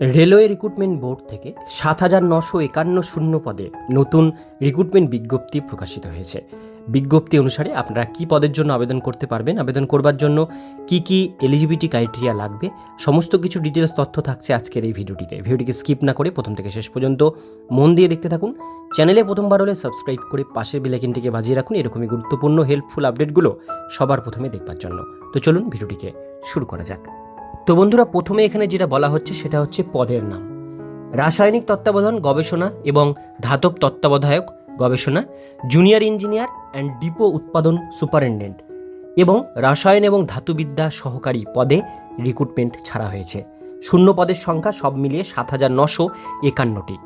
Railway recruitment board থেকে সাত হাজার নশো একান্ন শূন্য পদে নতুন রিক্রুটমেন্ট বিজ্ঞপ্তি প্রকাশিত হয়েছে। বিজ্ঞপ্তি অনুসারে আপনারা কি পদের জন্য আবেদন করতে পারবেন, আবেদন করবার জন্য কি কি এলিজিবিলিটি ক্রাইটেরিয়া লাগবে, সমস্ত কিছু ডিটেলস তথ্য থাকছে আজকের এই ভিডিওটিতে। ভিডিওটিকে স্কিপ না করে প্রথম থেকে শেষ পর্যন্ত মন দিয়ে দেখতে থাকুন। চ্যানেলে প্রথমবার হলে সাবস্ক্রাইব করে পাশের বেলাইকিনটিকে বাজিয়ে রাখুন। এরকমই গুরুত্বপূর্ণ হেল্পফুল আপডেটগুলো সবার প্রথমে দেখবার জন্য। তো চলুন ভিডিওটিকে শুরু করা যাক। তো বন্ধুরা, প্রথমে এখানে যেটা বলা হচ্ছে সেটা হচ্ছে পদের নাম। রাসায়নিক তত্ত্বাবধান গবেষণা এবং ধাতব তত্ত্বাবধায়ক গবেষণা, জুনিয়র ইঞ্জিনিয়ার অ্যান্ড ডিপো উৎপাদন সুপারিনটেন্ডেন্ট এবং রসায়ন এবং ধাতুবিদ্যা সহকারী পদে রিক্রুটমেন্ট ছাড়া হয়েছে। শূন্য পদের সংখ্যা সব মিলিয়ে সাত হাজার নশো একান্নটি।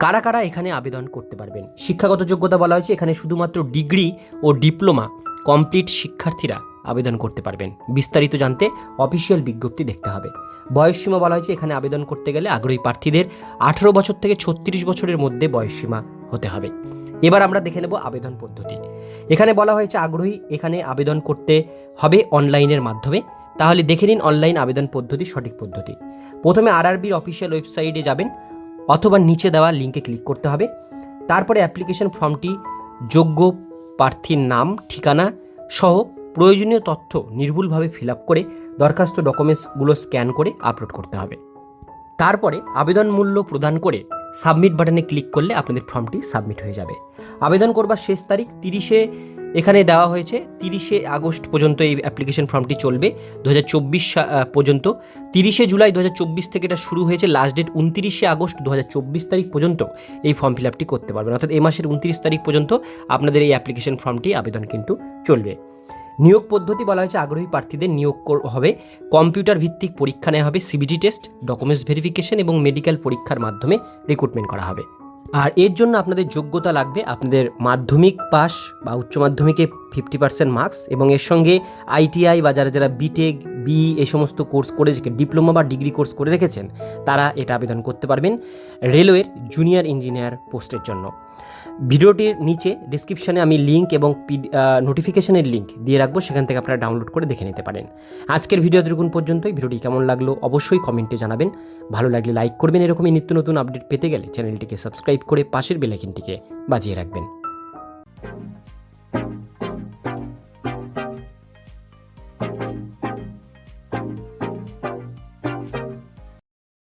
কারা কারা এখানে আবেদন করতে পারবেন? শিক্ষাগত যোগ্যতা বলা হয়েছে, এখানে শুধুমাত্র ডিগ্রি ও ডিপ্লোমা কমপ্লিট শিক্ষার্থীরা। আবেদন করতে পারবেন। বিস্তারিত জানতে অফিসিয়াল বিজ্ঞপ্তি দেখতে হবে। বয়সসীমা বলা হয়েছে, এখানে আবেদন করতে গেলে আগ্রহী প্রার্থীদের আঠেরো বছর থেকে ছত্রিশ বছরের মধ্যে বয়সসীমা হতে হবে। এবার আমরা দেখে নেব আবেদন পদ্ধতি। এখানে বলা হয়েছে, আগ্রহী এখানে আবেদন করতে হবে অনলাইনের মাধ্যমে। তাহলে দেখে নিন অনলাইন আবেদন পদ্ধতি সঠিক পদ্ধতি। প্রথমে আরআরবির অফিসিয়াল ওয়েবসাইটে যাবেন অথবা নিচে দেওয়া লিঙ্কে ক্লিক করতে হবে। তারপরে অ্যাপ্লিকেশন ফর্মটি যোগ্য প্রার্থীর নাম, ঠিকানা সহ প্রয়োজনীয় তথ্য নির্ভুলভাবে ফিল করে দরখাস্ত ডকুমেন্টসগুলো স্ক্যান করে আপলোড করতে হবে। তারপরে আবেদন মূল্য প্রদান করে সাবমিট বাটনে ক্লিক করলে আপনাদের ফর্মটি সাবমিট হয়ে যাবে। আবেদন করবার শেষ তারিখ তিরিশে এখানে দেওয়া হয়েছে, তিরিশে আগস্ট পর্যন্ত এই অ্যাপ্লিকেশন ফর্মটি চলবে দু হাজার চব্বিশ পর্যন্ত। তিরিশে জুলাই দু হাজার চব্বিশ থেকে এটা শুরু হয়েছে লাস্ট ডেট উনতিরিশে আগস্ট দু হাজার চব্বিশ তারিখ পর্যন্ত এই ফর্ম ফিল আপটি করতে পারবেন। অর্থাৎ এই মাসের উনত্রিশ তারিখ পর্যন্ত আপনাদের এই অ্যাপ্লিকেশন ফর্মটি আবেদন কিন্তু চলবে। নিয়োগ পদ্ধতি বলা হয়েছে, আগ্রহী প্রার্থীদের নিয়োগ হবে। কম্পিউটার ভিত্তিক পরীক্ষা নেওয়া হবে সিবিটি টেস্ট, ডকুমেন্টস ভেরিফিকেশন এবং মেডিকেল পরীক্ষার মাধ্যমে রিক্রুটমেন্ট করা হবে। আর এর জন্য আপনাদের যোগ্যতা লাগবে, আপনাদের মাধ্যমিক পাস বা উচ্চ মাধ্যমিকে ফিফটি পার্সেন্ট মার্কস এবং এর সঙ্গে আইটিআই বা যারা যারা বিটেক বি এই সমস্ত কোর্স করে ডিপ্লোমা বা ডিগ্রি কোর্স করে রেখেছেন, তারা এটা আবেদন করতে পারবেন রেলওয়ের জুনিয়র ইঞ্জিনিয়ার পোস্টের জন্য। ভিডিওটির নিচে ডিসক্রিপশানে আমি লিঙ্ক এবং নোটিফিকেশনের লিঙ্ক দিয়ে রাখব, সেখান থেকে আপনারা ডাউনলোড করে দেখে নিতে পারেন। আজকের ভিডিও দেখুন পর্যন্তই। ভিডিওটি কেমন লাগল অবশ্যই কমেন্টে জানাবেন। ভালো লাগলে লাইক করবেন। এরকমই নিত্য নতুন আপডেট পেতে গেলে চ্যানেলটিকে সাবস্ক্রাইব করে পাশের বেলাইকিনটিকে বাজিয়ে রাখবেন।